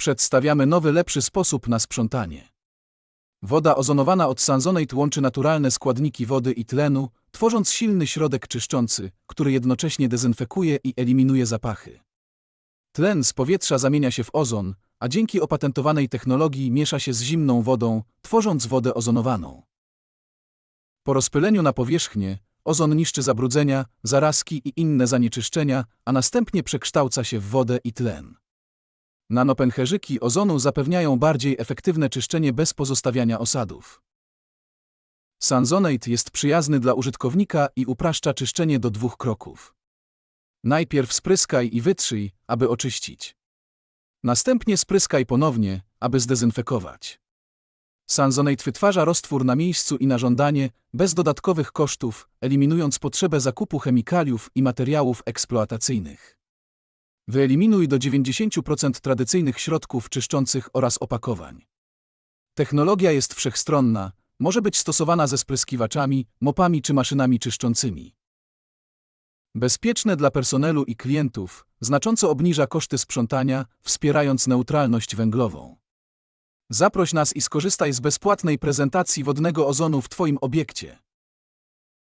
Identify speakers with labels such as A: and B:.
A: Przedstawiamy nowy, lepszy sposób na sprzątanie. Woda ozonowana od Sanzonate łączy naturalne składniki wody i tlenu, tworząc silny środek czyszczący, który jednocześnie dezynfekuje i eliminuje zapachy. Tlen z powietrza zamienia się w ozon, a dzięki opatentowanej technologii miesza się z zimną wodą, tworząc wodę ozonowaną. Po rozpyleniu na powierzchnię, ozon niszczy zabrudzenia, zarazki i inne zanieczyszczenia, a następnie przekształca się w wodę i tlen. Nanopęcherzyki ozonu zapewniają bardziej efektywne czyszczenie bez pozostawiania osadów. Sanzonate jest przyjazny dla użytkownika i upraszcza czyszczenie do dwóch kroków. Najpierw spryskaj i wytrzyj, aby oczyścić. Następnie spryskaj ponownie, aby zdezynfekować. Sanzonate wytwarza roztwór na miejscu i na żądanie, bez dodatkowych kosztów, eliminując potrzebę zakupu chemikaliów i materiałów eksploatacyjnych. Wyeliminuj do 90% tradycyjnych środków czyszczących oraz opakowań. Technologia jest wszechstronna, może być stosowana ze spryskiwaczami, mopami czy maszynami czyszczącymi. Bezpieczne dla personelu i klientów, znacząco obniża koszty sprzątania, wspierając neutralność węglową. Zaproś nas i skorzystaj z bezpłatnej prezentacji wodnego ozonu w Twoim obiekcie.